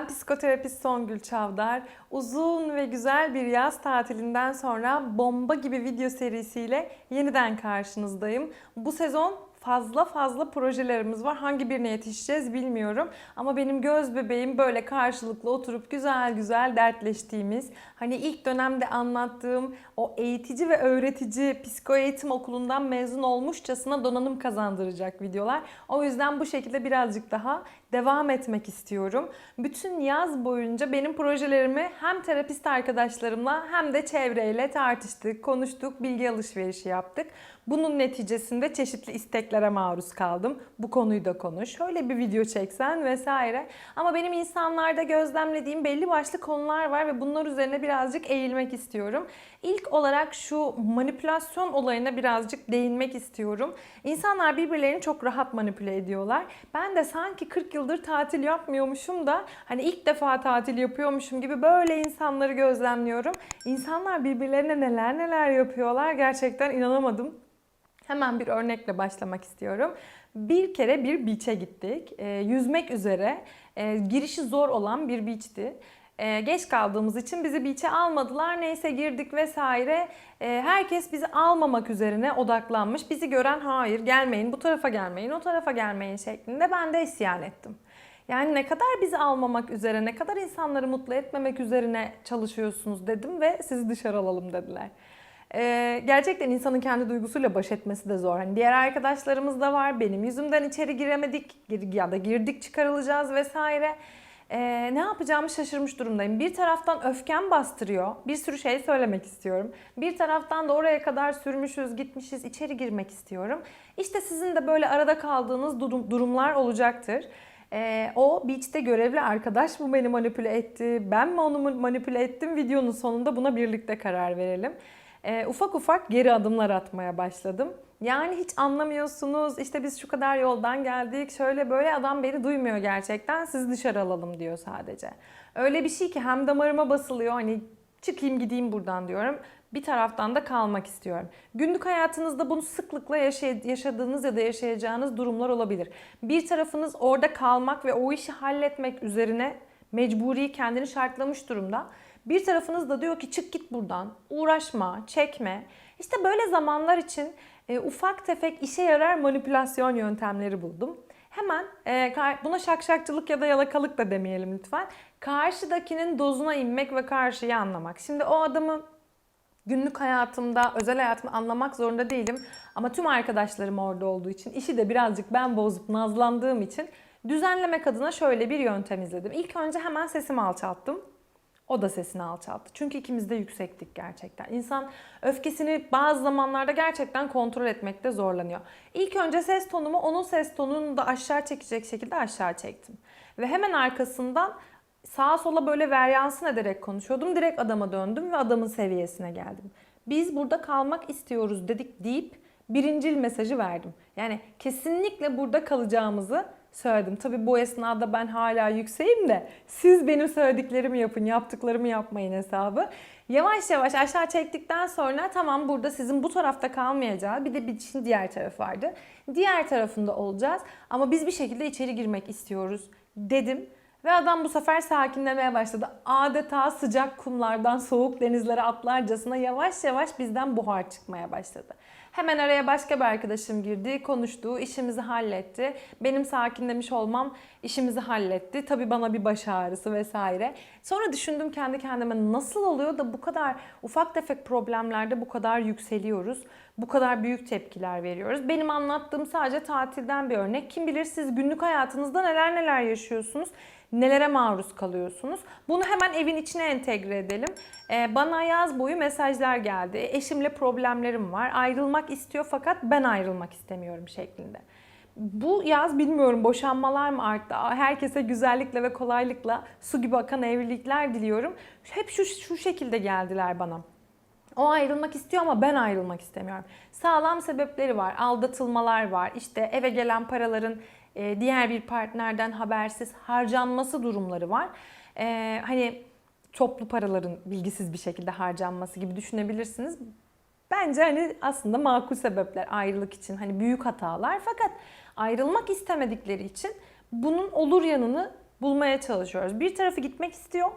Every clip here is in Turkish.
Ben psikoterapist Songül Çavdar. Uzun ve güzel bir yaz tatilinden sonra bomba gibi video serisiyle yeniden karşınızdayım. Bu sezon fazla fazla projelerimiz var. Hangi birine yetişeceğiz bilmiyorum. Ama benim göz bebeğim böyle karşılıklı oturup güzel güzel dertleştiğimiz, hani ilk dönemde anlattığım o eğitici ve öğretici psiko eğitim okulundan mezun olmuşçasına donanım kazandıracak videolar. O yüzden bu şekilde birazcık daha devam etmek istiyorum. Bütün yaz boyunca benim projelerimi hem terapist arkadaşlarımla hem de çevreyle tartıştık, konuştuk, bilgi alışverişi yaptık. Bunun neticesinde çeşitli isteklere maruz kaldım. Bu konuyu da konuş, şöyle bir video çeksen vesaire. Ama benim insanlarda gözlemlediğim belli başlı konular var ve bunlar üzerine birazcık eğilmek istiyorum. İlk olarak şu manipülasyon olayına birazcık değinmek istiyorum. İnsanlar birbirlerini çok rahat manipüle ediyorlar. Ben de sanki 40 yıldır tatil yapmıyormuşum da hani ilk defa tatil yapıyormuşum gibi böyle insanları gözlemliyorum. İnsanlar birbirlerine neler neler yapıyorlar gerçekten inanamadım. Hemen bir örnekle başlamak istiyorum. Bir kere bir beach'e gittik. E, yüzmek üzere e, girişi zor olan bir beach'ti. E, geç kaldığımız için bizi beach'e almadılar. Neyse girdik vesaire. E, herkes bizi almamak üzerine odaklanmış. Bizi gören hayır gelmeyin bu tarafa gelmeyin o tarafa gelmeyin şeklinde ben de isyan ettim. Yani ne kadar bizi almamak üzere, ne kadar insanları mutlu etmemek üzerine çalışıyorsunuz dedim ve sizi dışarı alalım dediler. Ee, gerçekten insanın kendi duygusuyla baş etmesi de zor. Hani diğer arkadaşlarımız da var. Benim yüzümden içeri giremedik gir- ya da girdik çıkarılacağız vesaire. Ee, ne yapacağımı şaşırmış durumdayım. Bir taraftan öfkem bastırıyor. Bir sürü şey söylemek istiyorum. Bir taraftan da oraya kadar sürmüşüz, gitmişiz, içeri girmek istiyorum. İşte sizin de böyle arada kaldığınız durum- durumlar olacaktır. Ee, o beach'te görevli arkadaş mı beni manipüle etti, ben mi onu manipüle ettim? Videonun sonunda buna birlikte karar verelim. Ee, ufak ufak geri adımlar atmaya başladım. Yani hiç anlamıyorsunuz, işte biz şu kadar yoldan geldik, şöyle böyle adam beni duymuyor gerçekten, sizi dışarı alalım diyor sadece. Öyle bir şey ki hem damarıma basılıyor, hani çıkayım gideyim buradan diyorum. Bir taraftan da kalmak istiyorum. Günlük hayatınızda bunu sıklıkla yaşadığınız ya da yaşayacağınız durumlar olabilir. Bir tarafınız orada kalmak ve o işi halletmek üzerine mecburi kendini şartlamış durumda. Bir tarafınız da diyor ki çık git buradan, uğraşma, çekme. İşte böyle zamanlar için e, ufak tefek işe yarar manipülasyon yöntemleri buldum. Hemen e, buna şakşakçılık ya da yalakalık da demeyelim lütfen. Karşıdakinin dozuna inmek ve karşıyı anlamak. Şimdi o adamı günlük hayatımda, özel hayatımda anlamak zorunda değilim. Ama tüm arkadaşlarım orada olduğu için, işi de birazcık ben bozup nazlandığım için düzenlemek adına şöyle bir yöntem izledim. İlk önce hemen sesimi alçalttım. O da sesini alçalttı. Çünkü ikimiz de yüksektik gerçekten. İnsan öfkesini bazı zamanlarda gerçekten kontrol etmekte zorlanıyor. İlk önce ses tonumu onun ses tonunu da aşağı çekecek şekilde aşağı çektim. Ve hemen arkasından sağa sola böyle veryansın ederek konuşuyordum. Direkt adama döndüm ve adamın seviyesine geldim. Biz burada kalmak istiyoruz dedik deyip birincil mesajı verdim. Yani kesinlikle burada kalacağımızı söyledim. Tabii bu esnada ben hala yükseğim de siz benim söylediklerimi yapın, yaptıklarımı yapmayın hesabı. Yavaş yavaş aşağı çektikten sonra tamam burada sizin bu tarafta kalmayacağı bir de bir diğer tarafı vardı. Diğer tarafında olacağız ama biz bir şekilde içeri girmek istiyoruz dedim. Ve adam bu sefer sakinlemeye başladı. Adeta sıcak kumlardan soğuk denizlere atlarcasına yavaş yavaş bizden buhar çıkmaya başladı. Hemen araya başka bir arkadaşım girdi, konuştu, işimizi halletti. Benim sakinlemiş olmam işimizi halletti. Tabii bana bir baş ağrısı vesaire. Sonra düşündüm kendi kendime nasıl oluyor da bu kadar ufak tefek problemlerde bu kadar yükseliyoruz. Bu kadar büyük tepkiler veriyoruz. Benim anlattığım sadece tatilden bir örnek. Kim bilir siz günlük hayatınızda neler neler yaşıyorsunuz nelere maruz kalıyorsunuz. Bunu hemen evin içine entegre edelim. Ee, bana yaz boyu mesajlar geldi. Eşimle problemlerim var. Ayrılmak istiyor fakat ben ayrılmak istemiyorum şeklinde. Bu yaz bilmiyorum boşanmalar mı arttı? Herkese güzellikle ve kolaylıkla su gibi akan evlilikler diliyorum. Hep şu, şu şekilde geldiler bana. O ayrılmak istiyor ama ben ayrılmak istemiyorum. Sağlam sebepleri var, aldatılmalar var, işte eve gelen paraların e, diğer bir partnerden habersiz harcanması durumları var. E, hani toplu paraların bilgisiz bir şekilde harcanması gibi düşünebilirsiniz. Bence hani aslında makul sebepler ayrılık için hani büyük hatalar fakat ayrılmak istemedikleri için bunun olur yanını bulmaya çalışıyoruz. Bir tarafı gitmek istiyor,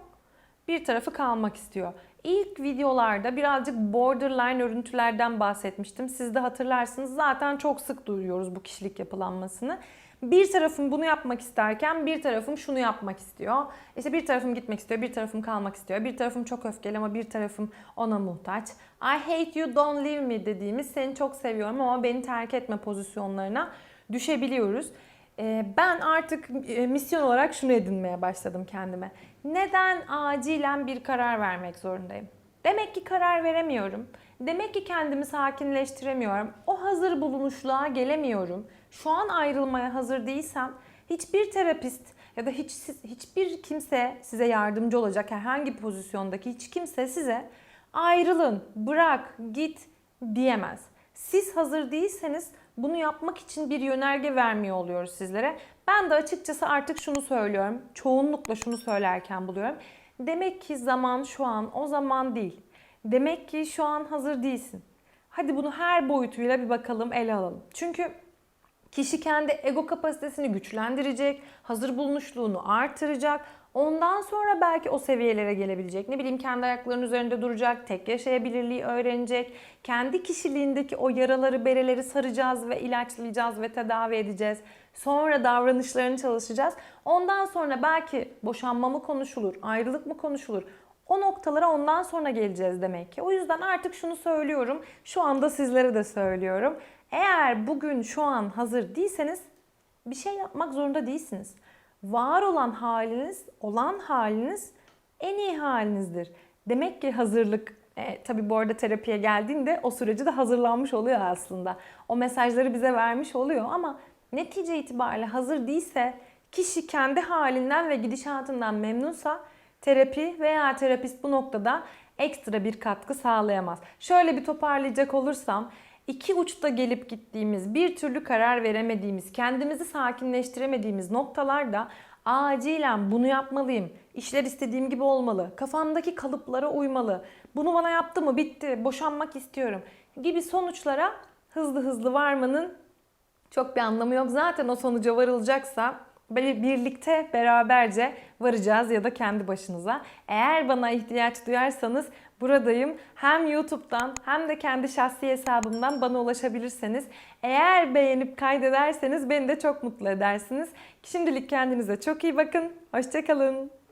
bir tarafı kalmak istiyor. İlk videolarda birazcık borderline örüntülerden bahsetmiştim. Siz de hatırlarsınız zaten çok sık duyuyoruz bu kişilik yapılanmasını. Bir tarafım bunu yapmak isterken bir tarafım şunu yapmak istiyor. İşte bir tarafım gitmek istiyor, bir tarafım kalmak istiyor. Bir tarafım çok öfkeli ama bir tarafım ona muhtaç. I hate you, don't leave me dediğimiz seni çok seviyorum ama beni terk etme pozisyonlarına düşebiliyoruz. Ee, Ben artık e, misyon olarak şunu edinmeye başladım kendime. Neden acilen bir karar vermek zorundayım? Demek ki karar veremiyorum. Demek ki kendimi sakinleştiremiyorum. O hazır bulunuşluğa gelemiyorum. Şu an ayrılmaya hazır değilsem hiçbir terapist ya da hiç hiçbir kimse size yardımcı olacak herhangi bir pozisyondaki hiç kimse size ayrılın, bırak, git diyemez. Siz hazır değilseniz bunu yapmak için bir yönerge vermiyor oluyoruz sizlere. Ben de açıkçası artık şunu söylüyorum. Çoğunlukla şunu söylerken buluyorum. Demek ki zaman şu an o zaman değil. Demek ki şu an hazır değilsin. Hadi bunu her boyutuyla bir bakalım, ele alalım. Çünkü Kişi kendi ego kapasitesini güçlendirecek, hazır bulunuşluğunu artıracak. Ondan sonra belki o seviyelere gelebilecek. Ne bileyim kendi ayaklarının üzerinde duracak, tek yaşayabilirliği öğrenecek. Kendi kişiliğindeki o yaraları, bereleri saracağız ve ilaçlayacağız ve tedavi edeceğiz. Sonra davranışlarını çalışacağız. Ondan sonra belki boşanma mı konuşulur, ayrılık mı konuşulur? O noktalara ondan sonra geleceğiz demek ki. O yüzden artık şunu söylüyorum. Şu anda sizlere de söylüyorum. Eğer bugün şu an hazır değilseniz bir şey yapmak zorunda değilsiniz. Var olan haliniz, olan haliniz en iyi halinizdir. Demek ki hazırlık e, tabii bu arada terapiye geldiğinde o süreci de hazırlanmış oluyor aslında. O mesajları bize vermiş oluyor ama netice itibariyle hazır değilse kişi kendi halinden ve gidişatından memnunsa terapi veya terapist bu noktada ekstra bir katkı sağlayamaz. Şöyle bir toparlayacak olursam iki uçta gelip gittiğimiz, bir türlü karar veremediğimiz, kendimizi sakinleştiremediğimiz noktalarda acilen bunu yapmalıyım. İşler istediğim gibi olmalı. Kafamdaki kalıplara uymalı. Bunu bana yaptı mı bitti. Boşanmak istiyorum gibi sonuçlara hızlı hızlı varmanın çok bir anlamı yok. Zaten o sonuca varılacaksa birlikte beraberce varacağız ya da kendi başınıza. Eğer bana ihtiyaç duyarsanız buradayım. Hem YouTube'dan hem de kendi şahsi hesabımdan bana ulaşabilirseniz. Eğer beğenip kaydederseniz beni de çok mutlu edersiniz. Şimdilik kendinize çok iyi bakın. Hoşçakalın.